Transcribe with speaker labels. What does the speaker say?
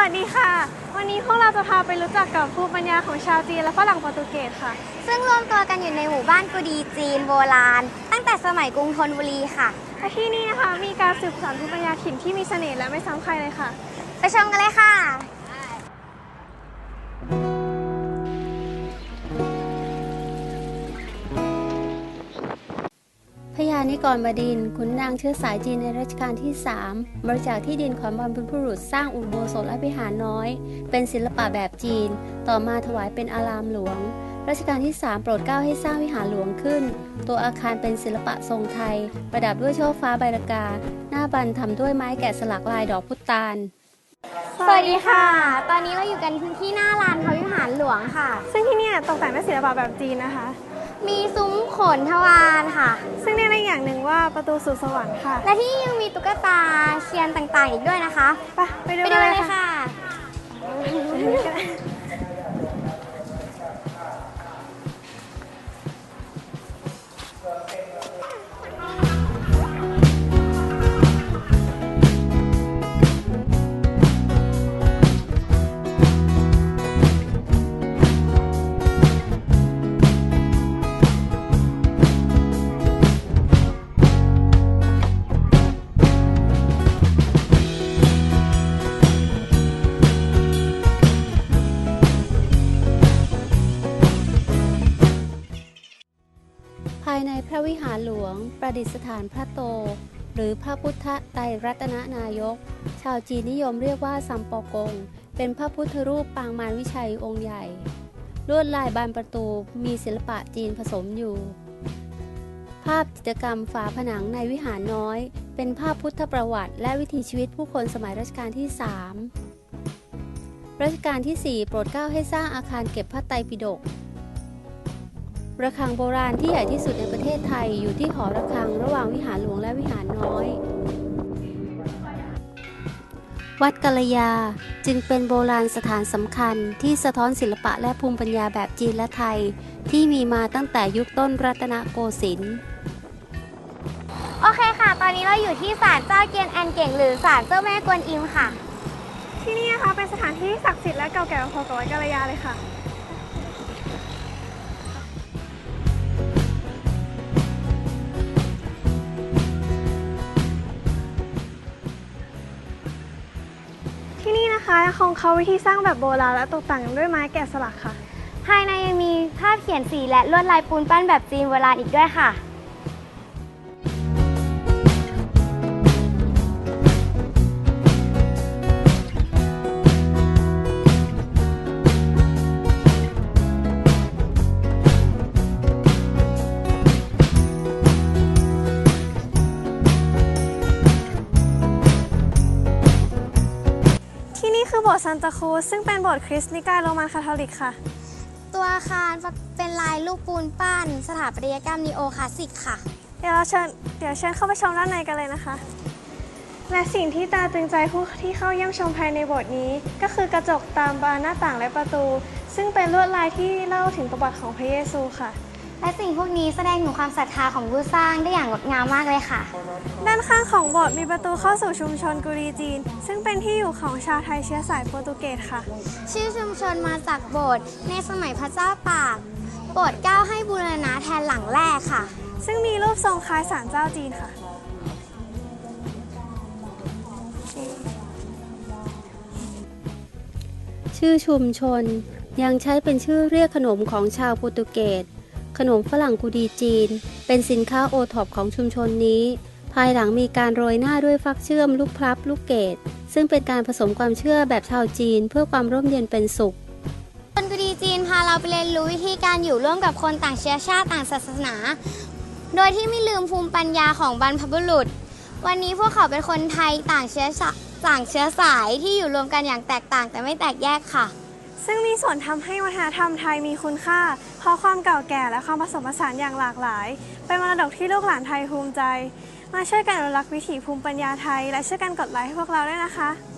Speaker 1: วัสดีค่ะ วันนี้พวกเราจะพาไปรู้จักกับภูมิปัญญาของชาวจีนและฝรั่งโปรตุเกสค่ะ
Speaker 2: ซึ่งรวมตัวกันอยู่ในหมู่บ้านกุดีจีนโบราณ ตั้งแต่สมัยกรุงธนบุรีค่ะ
Speaker 1: และที่นี่นะคะมีการสืบสานภูมิปัญญาถิ่นที่มีเสน่ห์และไม่ซ้ำใครเลยค่ะ
Speaker 2: ไปชมกันเลยค่ะ
Speaker 3: นิกรบดินทร์ขุนนางเชื้อสายจีนในรัชกาลที่ 3 บริจาคที่ดินของบรรพบุรุษสร้างอุโบสถและวิหารน้อย เป็นศิลปะแบบจีน ต่อมาถวายเป็นอารามหลวง รัชกาลที่ 3 โปรดเกล้าให้สร้างวิหารหลวงขึ้น ตัวอาคารเป็นศิลปะทรงไทย ประดับด้วยช่อฟ้าใบรากา หน้าบันทำด้วยไม้แกะสลักลายดอกพุตาล
Speaker 2: สวัสดีค่ะ ตอนนี้เราอยู่กันที่หน้าลานพระวิหารหลวงค่ะ
Speaker 1: ซึ่งที่เนี่ยตกแต่งด้วยศิลปะแบบจีนนะคะ
Speaker 2: มีซุ้มโขนทวารค่ะ
Speaker 1: ซึ่งเรียกได้อย่างหนึ่งว่าประตูสู่สวรรค์ค่ะ
Speaker 2: และที่นี่ยังมีตุ๊กตาเชียนต่างๆ อีกด้วยนะคะ
Speaker 1: ไปไปดู
Speaker 2: ไป
Speaker 1: กั
Speaker 2: ดู
Speaker 1: น
Speaker 2: เล
Speaker 1: เลย
Speaker 2: ย
Speaker 1: ค่ะ
Speaker 2: ค่ะ
Speaker 3: ภายใน พระวิหารหลวง ประดิษฐานพระโต หรือพระพุทธไตรรัตนนายก ชาวจีนนิยมเรียกว่าซัมปอกง เป็นพระพุทธรูปปางมารวิชัยองค์ใหญ่ ลวดลายบานประตูมีศิลปะจีนผสมอยู่ ภาพจิตรกรรมฝาผนังในวิหารน้อย เป็นภาพพุทธประวัติ และวิถีชีวิตผู้คนสมัยรัชกาลที่3รัชกาลที่ 4 โปรดเกล้าให้สร้างอาคารเก็บพระไตรปิฎก ระฆังโบราณที่ใหญ่ที่สุดในประเทศไทยอยู่ที่หอระฆังระหว่างวิหารหลวงและวิหารน้อย วัดกัลยาจึงเป็นโบราณสถานสำคัญที่สะท้อนศิลปะและภูมิปัญญาแบบจีนและไทย ที่มีมาตั้งแต่ยุคต้นรัตนโกสินทร์
Speaker 2: โอเคค่ะ ตอนนี้เราอยู่ที่ศาลเจ้าเกียนแอนเก่ง หรือศาลเจ้าแม่กวนอิมค่ะ
Speaker 1: ที่นี่นะคะเป็นสถานที่ศักดิ์สิทธิ์และเก่าแก่พอๆกับวัดกาลยาเลยค่ะ นะคะยังคงเขาวิธีสร้างแบบโบราณและตกแต่งด้วยไม้แกะสลักค่ะ
Speaker 2: ภายในยังมีภาพเขียนสีและลวดลายปูนปั้นแบบจีนโบราณอีกด้วยค่ะ
Speaker 1: คือโบสถ์ซันตาครูซซึ่งเป็นโบสถ์คริสต์นิกายโรมันคาทอลิกค่ะ
Speaker 2: ตัวอาคารเป็นลายลูกปูนปั้น สถาปัตยกรรมนีโอคลาสสิกค่ะ
Speaker 1: เดี๋ยวเราเชิญเดี๋ยวเชิญเข้าไปชมด้านในกันเลยนะคะ และสิ่งที่ตาตึงใจผู้ที่เข้าเยี่ยมชมภายในโบสถ์นี้ ก็คือกระจกตามบานหน้าต่างและประตู ซึ่งเป็นลวดลายที่เล่าถึงประวัติของพระเยซูค่ะ
Speaker 2: และสิ่งพวกนี้แสดงถึงความศรัทธาของผู้สร้างได้อย่างงดงามมากเลยค่ะ
Speaker 1: ด้านข้างของโบสถ์มีประตูเข้าสู่ชุมชนกุรีจีน ซึ่งเป็นที่อยู่ของชาวไทยเชื้อสายโปรตุเกสค่ะ
Speaker 2: ชื่อชุมชนมาจากโบสถ์ในสมัยพระเจ้าตากโปรดเกล้าให้บูรณะแทนหลังแรกค่ะ
Speaker 1: ซึ่งมีรูปทรงคล้ายศาลเจ้าจีนค่ะ
Speaker 3: ชื่อชุมชนยังใช้เป็นชื่อเรียกขนมของชาวโปรตุเกส ขนมฝรั่งกุดีจีน เป็นสินค้าโอท็อปของชุมชนนี้ ภายหลังมีการโรยหน้าด้วยฟักเชื่อมลูกพลับลูกเกดซึ่งเป็นการผสมความเชื่อแบบชาวจีน เพื่อความร่มเย็นเป็นสุข
Speaker 2: คนกุดีจีนพาเราไปเรียนรู้วิธีการอยู่ร่วมกับคนต่างเชื้อชาติต่างศาสนา โดยที่ไม่ลืมภูมิปัญญาของบรรพบุรุษ วันนี้พวกเขาเป็นคนไทยต่างเชื้อต่างเชื้อสายที่อยู่รวมกันอย่างแตกต่างแต่ไม่แตกแยกค่ะ
Speaker 1: ซึ่งมีส่วนทำให้วัฒนธรรมไทยมีคุณค่า เพราะความเก่าแก่และความผสมผสานอย่างหลากหลาย เป็นมรดกที่ลูกหลานไทยภูมิใจ มาช่วยกันอนุรักษ์วิถีภูมิปัญญาไทย และช่วยกันกดไลค์ให้พวกเราด้วยนะคะ